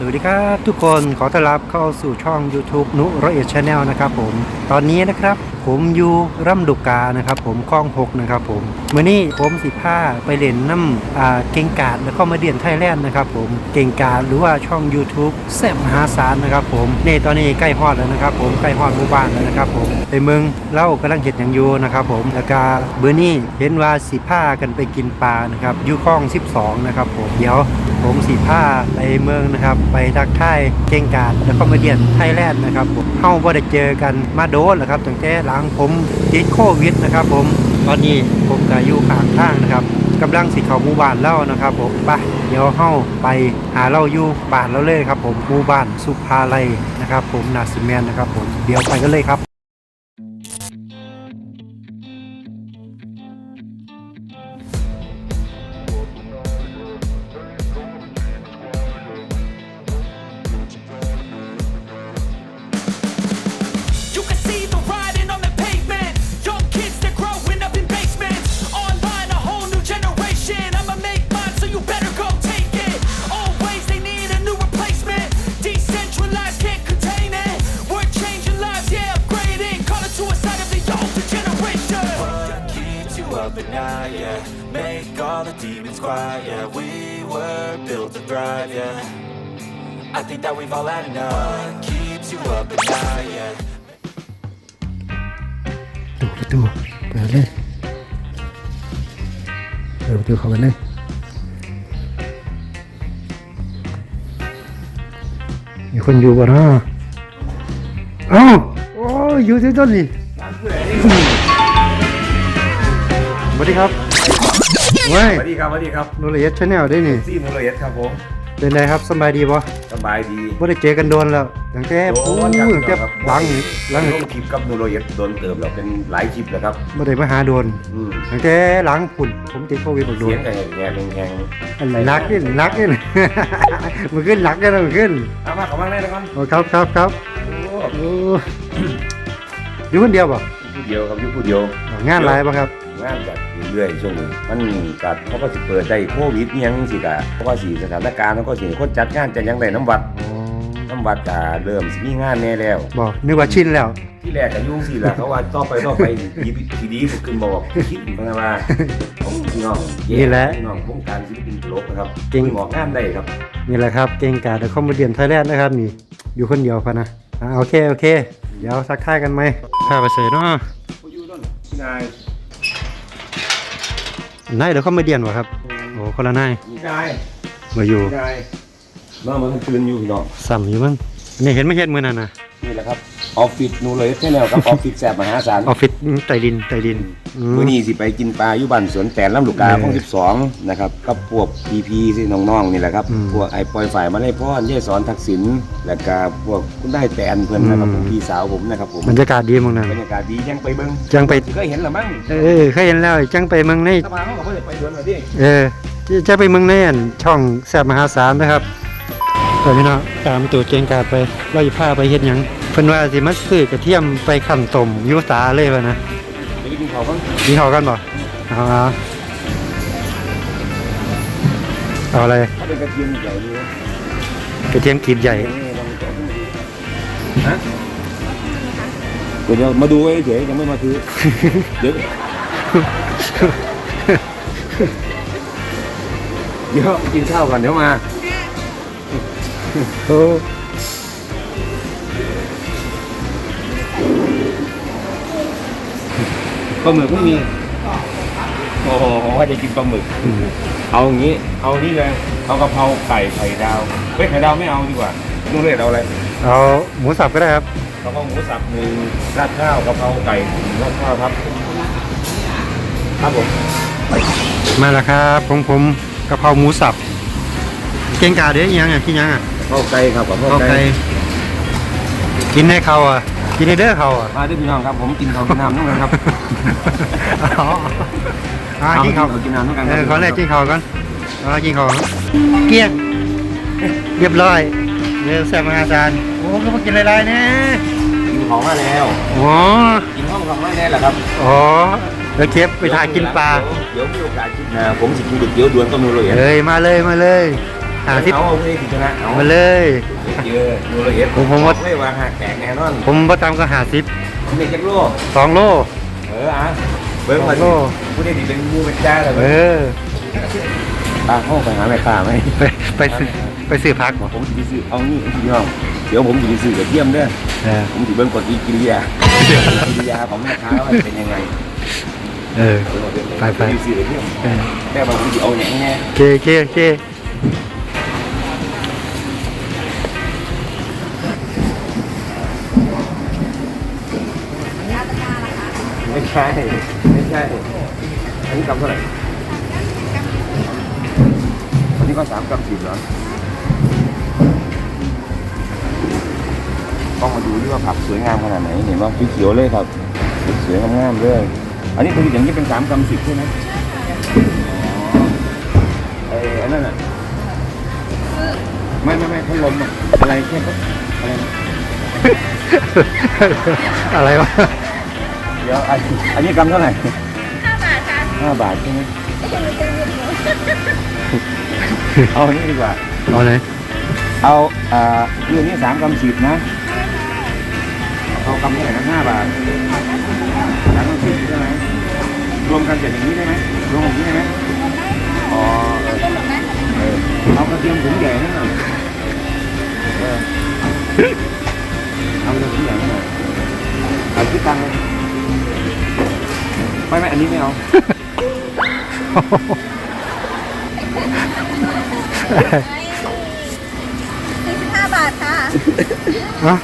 สวัสดีครับทุกคนขอต้อนรับเข้าสู่ช่อง YouTube นุรเอ็ดชาแนลนะครับผม ตอนนี้นะครับผมอยู่ร่ำดุกานะครับผมคลองหกนะครับผมเมื่อนี้ผมสิผ้าไปเล่นน้ำเก่งกาดแล้วก็มาเดียนไทยแลนด์นะครับผมเก่งกาดหรือว่าช่อง YouTube แซ่บมหาศาลนะครับผมนี่ตอนนี้ใกล้ฮอดแล้วนะครับผมใกล้ฮอดหมู่บ้านแล้วนะครับผมไปเมืองเล่ากำลังเห็ดอย่างอยู่นะครับผมแล้วก็เบอร์นี้เห็นว่าสิผ้ากันไปกินปลานะครับอยู่คลอง 12 นะครับผมเดี๋ยว ผมสีผ้าไปเมืองนะครับ ไปทักทายเก่งกาดแล้วก็มาเดียนไทยแลนด์นะครับผมเข้าบ่ได้เจอกันมาโดนแล้วครับตั้งแต่หลังผมติดโควิดนะครับ ผมตอนนี้ผมก็อยู่ข้างทางนะครับกำลังสิเขาหมู่บ้านเล่านะครับ ผมไปเดี๋ยวเข้าไปหาเราอยู่บ้านเราเลยครับ ผมหมู่บ้านสุภาลัยนะครับ ผมนาซิแมนนะครับ ผมเดี๋ยวไปกันเลยครับ were built to thrive, yeah. I think that we've all had enough. What keeps you up at night, yeah? ดูประตูเปิดเลยเปิดประตูเข้าไปเลยมีคนอยู่บ่นาะเอ้าโอ้อยู่ที่ต้นนี่สวัสดีครับ ว้ยสวัสดีครับสวัสดีครับโนเลสชาแนลได้นี่ซีมูโรเอสครับผมเป็นไงครับสบายดีบ่สบายดีบ่ได้เจอกันโดนแล้วตั้งแต่โดปู้นครับตั้งแต่หลังหลังลงคลิปกับมูโรเอสโดนเติมเราเป็นหลายคลิปแล้วครับบ่ได้มาหาโดนอืมตั้งแต่หลังฝุ่นผมติดโควิดบอกโดเสียนงกันแง่แงงนักขึ้นนักขึ้นมันขึ้นนักกันมันขึ้นเอามาขอมาได้นะครับโอ้ครับครับครับโอ้โอ้อยู่คนเดียวป่ะผู้เดียวครับอยุผู้เดียวงานหลายป่ะครับ งานจัดเรื่อยๆช่วงนี้มันกัดเขาก็สิเปิดได้โควิดอิหยังสิกะเพราะว่าสีสถานการณ์มันก็สิคนจัดงานจะยังได้น้ำวัดอ๋อน้ำวัดกะเริ่มสิมีงานแน่แล้ว บอกนึกว่าชินแล้ว ที่แรกก็ยุ่งสิล่ะเขาว่าต่อไปต่อไปดีทีดีขึ้นบอกคิดเป็นไงว่าผมพี่น้องแย่นี่แหละพี่น้องวงการศิลปินตลกนะครับจริงคุยหมอกงานได้ครับ นี่แหละครับเก่งกาดคอมเมเดียนไทยแลนด์นะครับนี่อยู่คนเดียวพะนะอ่าโอเคโอเค เดี๋ยวทักทายกันไหมพาไปเสยเนาะ ผู้อยู่ต้นพี่นาย นายเดี๋ยวคอมเมเดียนวะครับ โอ้คนละนายพี่นายมาอยู่พี่นายน้องมันตื่นอยู่พี่น้องซ้ำอยู่มั้งนี่เห็นไม่เห็นมือนั่นนะนี่แหละครับ ออฟฟิศนูเลยใช่แล้วครับออฟฟิศแสบมหาศาลออฟฟิศใต้ดินใต้ดินอืม มื่อนี้สิไปกินปลาอยู่บ้านสวนแตนลำลูกกาเออของ12นะครับกับพวกพีพีที่น้องๆนี่แหละครับ อืมพวกไอ้ปอยฝ่ายมาเลยพ่อเย่สอนทักษิณแล้วก็พวกคุณได้แตนเพื่อนนะครับอืม ผมพี่สาวผมนะครับผมบรรยากาศดีมั้งนั่นบรรยากาศดียังไปเบิ้งจังไป เคยเห็นหรือมั้งเออเคยเห็นแล้วจังไปเมืองใน ถ้ามาเขาก็ไม่ได้ไปเดินมาดิ เออจะจะไปเมืองในอันช่องแซบมหาศาลนะครับตอนนี้เนาะตามตัวเจงกาดไปเราจะพาไปเฮ็ดหยังเพิ่นว่าสิมาซื้อกระเทียมไปคั่นต้มอยูสาเลยว่ะนะไปกินข้าวบ้างมีเขากันบ่เอาเอาเอาอะไรถ้าเป็นกระเทียมใหญ่ดีนะกระเทียมกลีบใหญ่ฮะเดี๋ยวมาดูไว้เฉยยังไม่มาซื้อเดี๋ยวเดี๋ยวกินข้าวก่อนเดี๋ยวมาโอ้ ปลาหมึกไม่มี โอ้โหว่าจะกินปลาหมึกอืมเอาอย่างนี้ เอานี่เลย เอากะเพราไก่ไข่ดาวเฮ้ยไข่ดาวไม่เอาดีกว่านุ่นเลยเอาอะไร เอาหมูสับก็ได้ครับกะเพราหมูสับหนึ่งราดข้าวกะเพราไก่ราดข้าวครับ ครับผม มาแล้วครับของผมกะเพราหมูสับเจงกาดเดี๋ยวอีหยังอะกินหยังอะข้าวไก่ครับกะเพราเอาไก่ไก่กินให้เขาอะ กินให้เด้อเขาอะมาด้วยพี่น้องครับผมกินข้าวกินน้ำนู่นเลยครับอ๋ออ่ากินเขาเอากินน้ำนู่นกันเออขอแรกกินเขาก่อนเอากินเขาก่อนเกลี้ยงเรียบร้อยเร็วแซ่บมหาศาลโอ้ก็มากินหลายๆเนี่ยกินของมาแล้วโอ้กินห้องของมาแน่แหละครับโอ้แล้วเคฟไปถ่ายกินปลาเดี๋ยวมีโอกาสกินนะผมสิกินก๋วยเตี๋ยวด่วนก็มีเลยเอ้ยมาเลยมาเลย หาสิบเอาเลยชนะเอามาเลย เยอะดูละเอียดผมผมว่า ไม่วางหักแตกแน่นอนผมประจำก็หาสิบนี่จักโลสองโล เอออะเบิ้งมาโล ดิผู้นี้เป็นมูเป็นจ้าเลยเออตาห้องไปหาแม่ค้าไหมไปไปซื้อไปซื้อพักบ่ผมจะไปซื้อเอานี่พี่น้องเดี๋ยวผมจะไปซื้อกระเทียมเด้อเออผมจะเบิ้งกฎอีกิริยากิริยาของแม่ค้าว่าเป็นยังไงเออไปไปผมจะซื้อกระเทียมเออแม่บอกผมจะเอาอย่างไงโอเคโอเคโอเค ใช่ไม่ใช่อันนี้กำเท่าไหร่อันนี้ก็สามกำสิบเหรอต้องมาดูที่ว่าผักสวยงามขนาดไหนเห็นว่าเขียวๆเลยครับสวยๆงามๆเลย อันนี้คืออย่างนี้เป็นสามกำสิบใช่ไหมอ๋อไอ้อันนั้นอะไม่ไม่ไม่พัดลมอะอะไรแค่อะไรนะอะไรวะเดี๋ยวอันอันนี้กำเท่าไหร่ห้าบาทค่ะห้าบาทใช่ไหมเอาอันนี้ดีกว่า เอาไหนเอาอ่าเรื่องนี้สามกำสิบนะ เอากำเท่าไหร่นะห้าบาทสามกำสิบใช่ไหมรวมกันเสร็จอย่างนี้ได้ไหมรวมอย่างนี้ได้ไหมอ๋อเออเออเอากระเทียมถุงใหญ่นั่นหน่อยเออเอากระเทียมถุงใหญ่นั่นหน่อยเอาคิดตังค์เลย ไม่ไม่อันนี้ไม่เอา สี่สิบห้าบาทค่ะอะ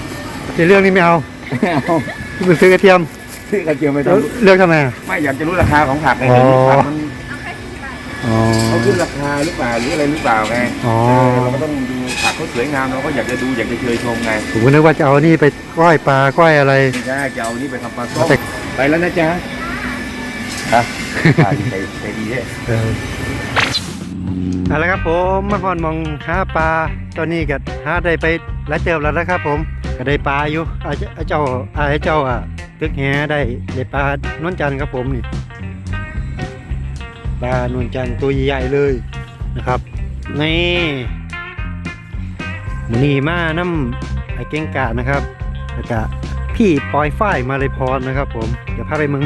ในเรื่องนี้ไม่เอาไม่เอา ไปซื้อกระเทียมซื้อกระเทียมไปแล้วทำเลือกทำไมอะไม่อยากจะรู้ราคาของผักไงอ๋อเห็นผักมันอ๋อ เขาขึ้นราคาหรือเปล่าหรืออะไรหรือเปล่าไงอ๋อ เออเราก็ต้องดูผักเขาสวยงามเราก็อยากจะดูอยากจะเชยชมไงผมก็นึกว่าจะเอานี่ไปก้อยปลาก้อยอะไร ไม่ใช่จะเอานี่ไปทำปลาส้มแต่ ไปแล้วนะจ๊ะ ฮะอ่าดีใจใจดีเด้เออเอาละครับผมมาหอนมองหาปลาตอนนี้ก็หาได้ไปหลายเติบแล้วนะครับ ผมก็ได้ปลาอยู่อาจจะเจ้าอาเจ้าอะตึกแหได้ได้ปลานวลจันทร์ครับผมนี่ปลานวลจันทร์ตัวใหญ่ๆเลยนะครับนี่มันนี่มาน้ำไอเก่งกาดนะครับแล้วก็พี่ปอยฝ้ายมาเลยพรนะครับ ผมเดี๋ยวพาไปเมึง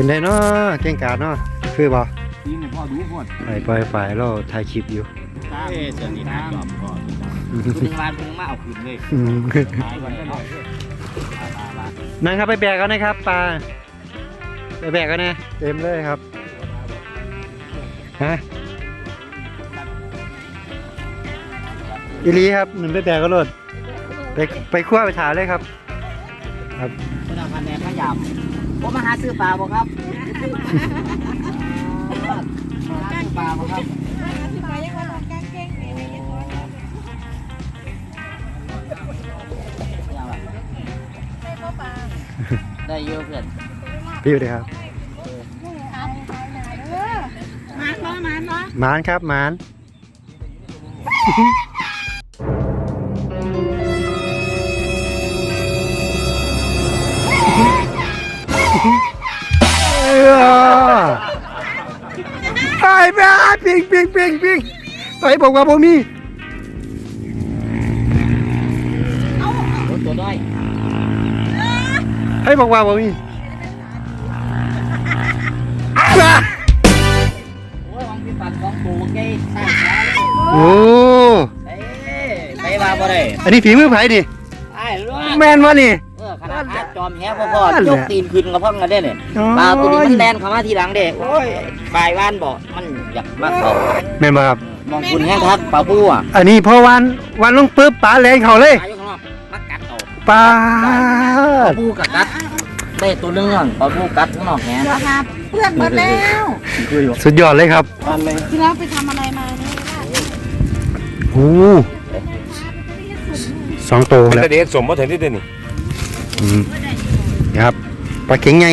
เป็นไดเนาะเก่งกาดเนาะคือบ่นี่พ่อดูพ่อไอ้ปล่อยฝ่ายเราถ่ายคลิปอยู่เอ้เสือนี่นะจอบก่อนคุณวานคุณมาเอาคืนเลยอืมตายวันก็หน่อยนั่นครับไปแบกกันนะครับปลาไปแบกกันนะเต็มเลยครับฮะอีหลีครับหนึ่งไปแบกก็รถไปไปคั่วไปถ่ายเลยครับ ครับคุณเอาพันแนนพยายาม ผมมาหาซื้อปลาบ่ครับมาหาซื้อปลาบ่ครับที่มายังวันนอนกางเกงมีไม่เห็นว่าได้ก็ปลาได้เยอะเพื่อนพี่อยู่ดีครับเออมานมามามาหมานครับหมาน ไปไปปิงปิงปิงปิงไปบอกว่าผมมีรถตัวน้อยให้บอกว่าผมมีโอ้ยของพี่ปันของปูเก้ใช่ใช่โอ้เอ้ไปมาบ่ได้อันนี้ฝีมือไผ่ดิไอ้รู้แมนวะนี่เออขนาดอาจอมแฮพ่อพ่อยกตีนขึ้นกับพ่อกันได้เนี่ยอ๋อปลาตัวนี้มันแลนเข้ามาทีหลังเด้โอ้ยปลายว่านบ่มันอยากมาเขาแมนบ่ครับ มองคุณแห้งทักปลาปูอะอันนี้พอวันวันลงปุ๊บปลาแรงเขาเลยปลาอยู่ข้างนอกมากัดเอาปลาปลาปูกับกัดได้ตัวเรื่องปลาปูกัดข้างนอกแฮะเดี๋ยวครับเพื่อนหมดแล้วสุดยอดเลยครับบ้านเลยที่แล้วไปทำอะไรมาเนี่ยโอ้สองตัวแล้ว แต่เด็กสมว่าถึงที่เด่นนี่ อืมนี่ครับปลาเก่งไง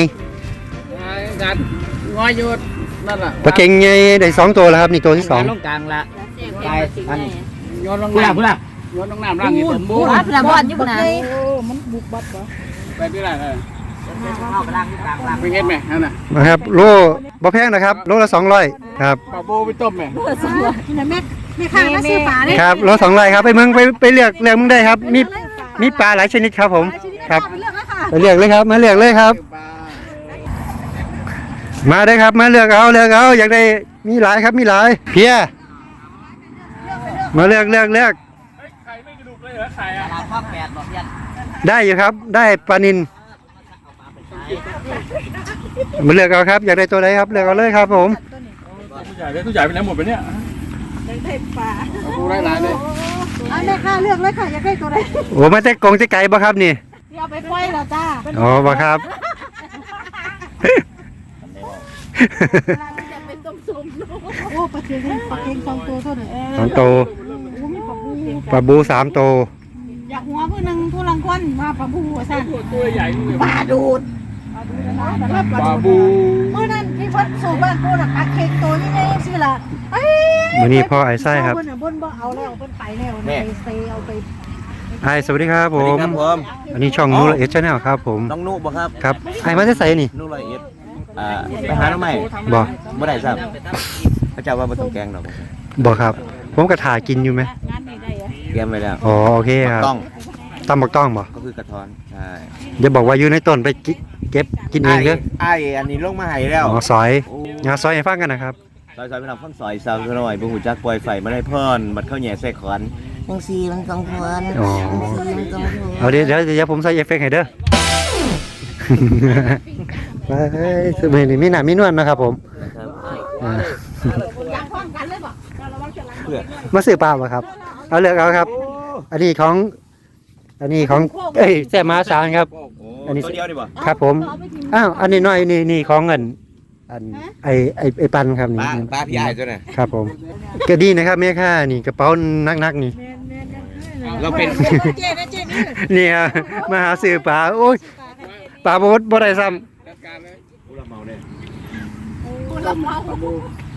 กัดงอยอยู่นั่นล่ะปลาเก่งไงได้สองตัวแล้วครับนี่ตัวที่สองลงกลางละไปอันย้อนลงพูดละน้ำพูดละย้อนลงน้ำร่างนี้สมบูบูรณ์รัดระบอดอยู่นะไปที่ไหนเออเข้าไปล่างที่กลางล่างไปเฮ็ดไหมนั่นน่ะนะครับโลบ่แพงนะครับโลละสองร้อยครับปลาโบไปต้มไหมเพื่อสวยนะแม่ไม่ค่ะมาซื้อปลาเลยครับรถสองร้อยครับไปเมืองไปไปเลือกเลือกมึงได้ครับมีมีปลาหลายชนิดครับผมครับ ไปเลือกแล้วค่ะไปเลือกเลยครับ มาเลือกเลยครับ มาได้ครับ มาเลือกเอาเลือกเอาอยากได้มีหลายครับมีหลาย เพียมาเลือกเลือกเลือกไข่ไม่กระดูกเลยเหรอไข่อะตลาดภาคแปดบอกยันได้อยู่ครับ ได้ปลานินมาเลือกเอาครับ อยากได้ตัวไหนครับเลือกเอาเลยครับผมผู้ใหญ่เลยผู้ใหญ่ไปไหนหมดไปเนี่ยได้ปลาดูได้หลายเลยเอาเลยค่ะเลือกเลยค่ะอยากได้ตัวไหนโอ้มาแต่กงแต่ไก่บ่ครับนี่ เอาไปปล่อยแล้วจ้าอ๋อบ่ครับ จะเป็นต้มซุปโอ้ปลาเค็งปลาเค็งสองตัวเท่านั้นสองโตวโอ้มีปลาบูปลาบูสามโตวอยากหัวผู้หนึ่งผู้ลังคนมาปลาบูสั่นตัวใหญ่เลยปลาดูดปลาปดูลาดบูเมื่อนั้นที่พัดสู่บ้านปูน่ะปลาเค็งตัวนี้ไงสิล่ะเอ้ยวันนี้พ่อไอ้ไส้ครับ เพิ่นน่ะเพิ่นบ่เอาแล้วเพิ่นไปแล้วไปเซเอาไป ไอ้สวัสดีครับผมครับผมอันนี้ช่องนูละเอชแนลครับผม น้องนุบ่ครับครับไอ้มาจะใส่นี่นุละเอียดอ่าไปหาน้องใหม่บ่บ่ได้ครับพระเจ้าว่าบ่ต้องแกงดอกบ่ครับ ผมกระถากินอยู่ไหมแกงไปแล้วอ๋อโอเคครับต้องตำบักต้องบ่ก็คือกระท้อนใช่อย่าบอกว่าอยู่ในต้นไปกิเก็บกินเองเด้อไอ้อันนี้ลงมาให้แล้วอ๋อซอยงาซอยให้ฟังกันนะครับ ซอยซอยไปทำฟังซอยซาวหน่อยบ่ฮู้จักปล่อยไฟมาได้เพิ่นบัดเข้าแหย่ใส่ขอน จังซี่มันต้องควรอ๋อมันต้องควรเอาเดี๋ยวเดี๋ยวเดี๋ยวผมใส่เอฟเฟกต์ให้เด้อ ไปสมัยนี้มีหน้ามีนวลนะครับผมอ่าอยากพร้อมกันเลยบ่มาซื้อปลาบ่ครับ เอาเลือกเอาครับ อันนี้ของ อันนี้ของ เอ้ยแซ่มาสารครับ อันนี้ ตัวเดียวนี่บ่ครับผม อ้าว อันนี้น้อยนี่นี่ของเงิน อันไอไอไอปันครับนี่ปลาปลาพี่อ้ายตัวน่ะครับผมก็ดีนะครับแม่ค่านี่กระเป๋านักๆนี่ เราเป็น เจ๊นะเจ๊นี่เนี่ยมาหาซื้อปลาโอ้ยปลาบดบ่ได้ซ้จัดการเลยผู้ละเมา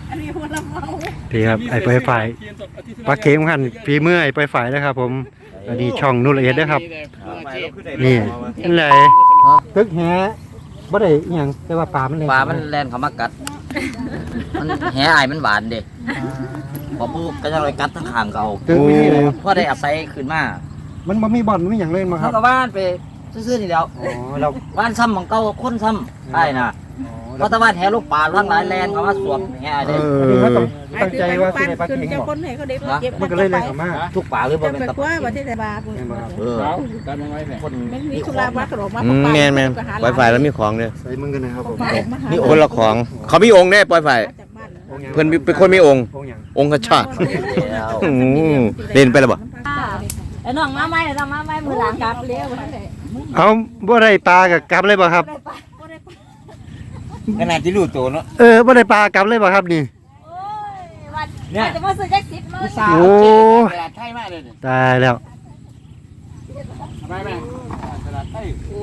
อันนี้ผู้ละเมาำพี่ครับไอไปฝ่ายปลาเค็มขันพี่เมื่อยไปฝ่ายนะครับ ผมอันนี้ช่องนุละเอียดนะครับ นี่นั่นแหละตึกแฮบ่ได้อิหยังแต่ว่าปลามันเลยปลามันแล่นเข้ามากัด มันแหอายมันหวานเด็ก พอปูก็จะเลยกัดทั้งขางเก่าตึกไม่มีเลยพอได้อาศัยขึ้นมามันบ่มีบ่อนมันมีหยังเลยมาคเขารับก็บ้านไปซื่อๆนี่แหล้วอ๋อเราบ้านซ้ำของเก่าคนซ้ำได้นะเพราะแตะวันแหลูกปลาทั้งหลายแลนเข้ามาสวมแหอายเอเด็กอต้องตั้งใจว่าสิได้ปลาเค็มบ่คนให้เขาได้เก็บมันก็เลยเลยเข้ามาทุกปลาหรือบ่จะเป็นไปตะกว่าประเทศบาแม่นบ่ครับเออเอาตามยังไงเนี่ยคนมันมีมีธุขระองวัดกระโดดมาอืมแม่นแม่นปล่อยไฟแล้วมีของเด้อใส่มึงกันนะครับผม นี่คนละของ เขามีองค์เด้ปล่อยไฟ เพิ่นมีเป็นคนมีองค์ องค์หยังองค์กระชาติแล้วอืมเล่นไปแล้วบ่ไอ้น้องมาไหมน้องมาไหมมือหลังกลับเลี้ยวเอาบ่ได้ปลากับกลับเลยบ่ครับ ขนาดที่รู้ตัวเนาะเออบ่ได้ปลากลับเลยบ่ครับนี่ เนี่ยจะมาซื้อแจ็คสิบเลยโอ้ ตลาดไทยมากเลยเนี่ยตายแล้ว ไปไหมตลาดไทยโอ้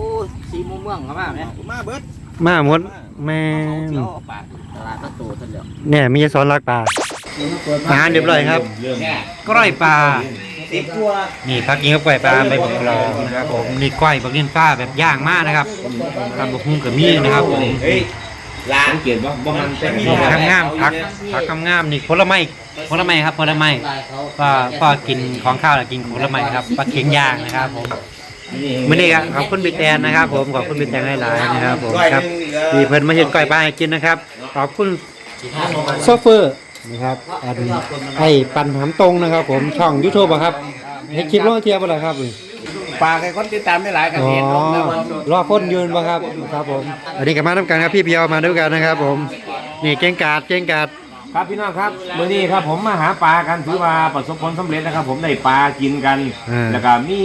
สีม่วงม่วงเข้ามาไหมมาเบิด มาหมดแม่นเอาปากตลาดก็โตทันเดียวเนี่ยมีสอนรักปลาอาหารเรียบร้อยครับกล้อยปลาสิบตัวนี่พักกินกับกล้อยปลาใบบักกรองนะครับผมนี่กล้อยบักเลียนฟ้าแบบย่างมากนะครับทำบักฮุ้งกับมีนะครับผมเฮ้ยล้างเกียรติบ่บ่มันแต่มีผักงามผักผักงามๆนี่ผลไม้ผลไม้ครับผลไม้ก็พอกินของข้าวแล้วกินผลไม้ครับปลาเค็งย่างนะครับผม มื่อนี้ครับขอบคุณบิ๊กแตนนะครับ ผมขอบคุณบิ๊กแตนหลายๆนะครับผมครับมีเพิ่นมาเห็นก้อยปลาให้กินนะครับ ขอบคุณโซเฟอร์นะครับอันไอ้ปันหำตรงนะครับ ผมช่องยูทูบครับให้คลิปลงเทียบอะไรครับนี่ฝากให้คนติดตามได้หลายกันอ๋อเห็นลงนะวันรอคนยืนป่ะครับครับผม อันนี้กับมาทำกันครับพี่เพียวมาด้วยกันนะครับ ผมนี่เก่งกาดเก่งกาด ครับพี่น้องครับมื้อนี้ครับผมมาหาปลากันถือว่าประสบผลสำเร็จนะครับ ผมได้ปลากินกันอ่า แล้วก็มี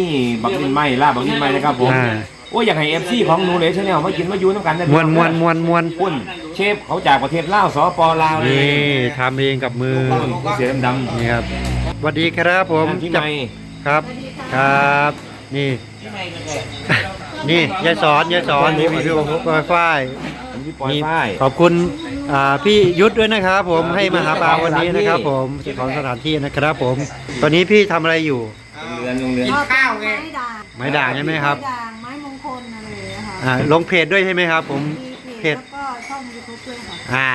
บักดินไม้ลาบบักดินไม้นะครับผมอ่าโอ้ยอยากให้ FC ของหนูเลยชาแนลมากินมาอยู่น้ำกันได้มวนมวนมวนมวนพุ่นเชฟเขาจากประเทศลาวสปลาวเลยนี่ทำเองกับมือเสียดำนี่ครับสวัสดีครับผมที่จับไม่ครับครับ นี่ นี่ยายสอนยายสอนนี่พี่พี่ปอยฝ้ายที่ ปล่อยนี่ฝ้าย ขอบคุณอ่าพี่ยุทธด้วยนะครับ ผมให้มาหาปลาวันนี้นะครับ ผมเจ้าของสถานที่นะครับผม ตอนนี้พี่ทำอะไรอยู่เรือนโรงเรือน ข้าวไง ไม้ด่างไม้ด่างใช่ไหมครับ ไม้ด่างไม้มงคลอะไรอย่างเงี้ยค่ะอ่าลงเพจด้วยใช่ไหมครับ ผม มีเพจแล้วก็ช่องยูทูบด้วยค่ะ อ่า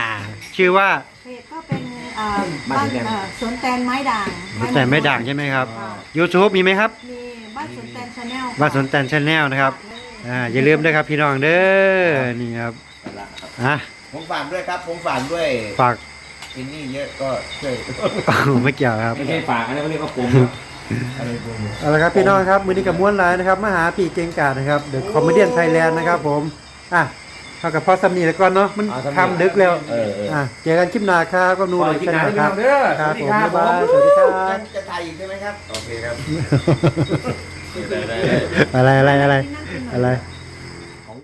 ชื่อว่าเพจก็เป็นอ่าบ้านเอ่อสวนแตนไม้ด่างแต่ไม่ด่างใช่ไหมครับ YouTube มีไหมครับ มีบ้านสวนแตนชาแนลบ้านสนแตนชาแนลนะครับ อ่าอย่าลืมด้วยครับพี่น้องเด้อนี่ครับอะผมฝากด้วยครับ ผมฝากด้วยฝากอินนี่เยอะก็ช่วยไม่เกี่ยวครับ ไม่ใช่ฝากอะไรเขาเรียกว่าปรุงอะไรปรุงเอาละครับพี่น้องครับมือนี้กับม้วนไลน์นะครับมาหาปีเก่งกาดนะครับเดอะคอมเมดี้ไทยแลนด์นะครับผมอะเท่ากับพ่อสำนีแล้วก่อนเนาะมันทำดึกแล้วเออเอออะเจอกันคลิปหน้าครับก็นูขอเลยกินชหนานะที่คพี่รัน้บองเด้อครับผมสวัสดีครับบ๊ายบายสวัสดีครับจะถ่ายอีกใช่ไหมครับ โอเคครับอะไรอะไรอะไร อะไร